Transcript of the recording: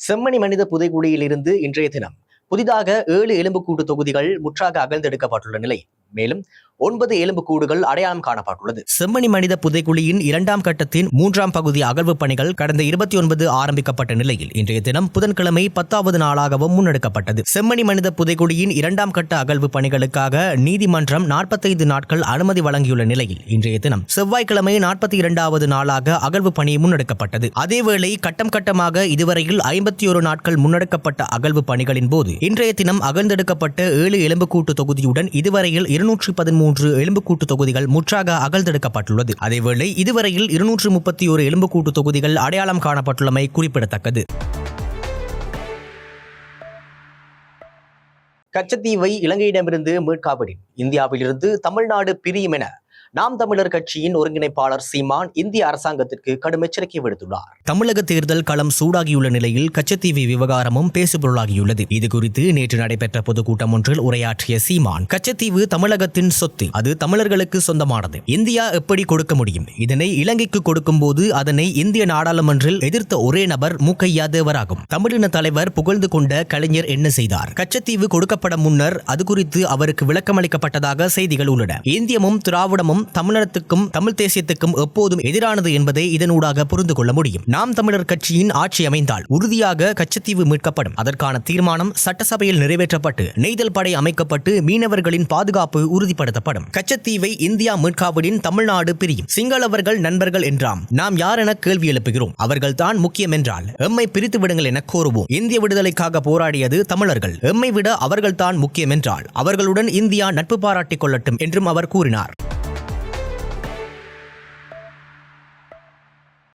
செம்மணி மனித புதைகுழியில் இருந்து இன்றைய தினம் புதிதாக ஏழு எலும்புக்கூட்டு தொகுதிகள் முற்றாக அகழ்ந்தெடுக்கப்பட்டுள்ள நிலை. மேலும் ஒன்பது எலும்புக்கூடுகள் அடையாளம் காணப்பட்டுள்ளது. செம்மணி மனித புதைக்குழியின் இரண்டாம் கட்டத்தின் மூன்றாம் பகுதி அகழ்வு பணிகள் கடந்த இருபத்தி ஒன்பது ஆரம்பிக்கப்பட்ட நிலையில் இன்றைய தினம் புதன்கிழமை பத்தாவது நாளாகவும் முன்னெடுக்கப்பட்டது. செம்மணி மனித புதைக்குழியின் இரண்டாம் கட்ட அகழ்வு பணிகளுக்காக நீதிமன்றம் நாற்பத்தைந்து நாட்கள் அனுமதி வழங்கியுள்ள நிலையில் இன்றைய தினம் செவ்வாய்க்கிழமை நாற்பத்தி இரண்டாவது நாளாக அகழ்வு பணி முன்னெடுக்கப்பட்டது. அதேவேளை கட்டம் கட்டமாக இதுவரையில் ஐம்பத்தி ஒரு நாட்கள் முன்னெடுக்கப்பட்ட அகழ்வு பணிகளின் போது இன்றைய தினம் அகழ்ந்தெடுக்கப்பட்ட ஏழு எலும்புக்கூட்டு தொகுதியுடன் இதுவரையில் இருநூற்று பதிமூன்று எலும்புக்கூட்டு தொகுதிகள் முற்றாக அகழ்ந்தெடுக்கப்பட்டுள்ளது. அதேவேளை இதுவரையில் இருநூற்று முப்பத்தி ஒரு எலும்புக்கூட்டு தொகுதிகள் அடையாளம் காணப்பட்டுள்ளமை குறிப்பிடத்தக்கது. கச்சத்தீவை இலங்கையிடமிருந்து மீட்காவிடின். இந்தியாவிலிருந்து தமிழ்நாடு பிரியும் என நாம் தமிழர் கட்சியின் ஒருங்கிணைப்பாளர் சீமான் இந்திய அரசாங்கத்திற்கு கடும் எச்சரிக்கை விடுத்துள்ளார். தமிழக தேர்தல் களம் சூடாகியுள்ள நிலையில் கச்சத்தீவு விவகாரமும் பேசுபொருளாகியுள்ளது. இது குறித்து நேற்று நடைபெற்ற பொதுக்கூட்டம் ஒன்றில் உரையாற்றிய சீமான் கச்சத்தீவு தமிழகத்தின் சொத்து அது தமிழர்களுக்கு சொந்தமானது. இந்தியா எப்படி கொடுக்க முடியும்? இதனை இலங்கைக்கு கொடுக்கும் போது அதனை இந்திய நாடாளுமன்றில் எதிர்த்த ஒரே நபர் மூக்கையா தேவராகும். தமிழின தலைவர் புகழ்ந்து கொண்ட கலைஞர் என்ன செய்தார்? கச்சத்தீவு கொடுக்கப்பட முன்னர் அது குறித்து அவருக்கு விளக்கமளிக்கப்பட்டதாக செய்திகள் உள்ளன. இந்தியமும் திராவிடமும் தமிழகத்துக்கும் தமிழ் தேசியத்துக்கும் எப்போதும் எதிரானது என்பதை இதனூடாக புரிந்து கொள்ள முடியும். நாம் தமிழர் கட்சியின் ஆட்சி அமைந்தால் உறுதியாக கச்சத்தீவு மீட்கப்படும். அதற்கான தீர்மானம் சட்டசபையில் நிறைவேற்றப்பட்டு நெய்தல் படை அமைக்கப்பட்டு மீனவர்களின் பாதுகாப்பு உறுதிப்படுத்தப்படும். கச்சத்தீவை இந்தியா மீட்காவிடின் தமிழ்நாடு பிரியும். சிங்களவர்கள் நண்பர்கள் என்றாம். நாம் யார் என கேள்வி எழுப்புகிறோம்? அவர்கள் தான் முக்கியம் என்றால் எம்மை பிரித்து விடுங்கள் என கோருவோம். இந்திய விடுதலைக்காக போராடியது தமிழர்கள். எம்மை விட அவர்கள்தான் முக்கியம் என்றால் அவர்களுடன் இந்தியா நட்பு பாராட்டிக் கொள்ளட்டும் என்றும் அவர் கூறினார்.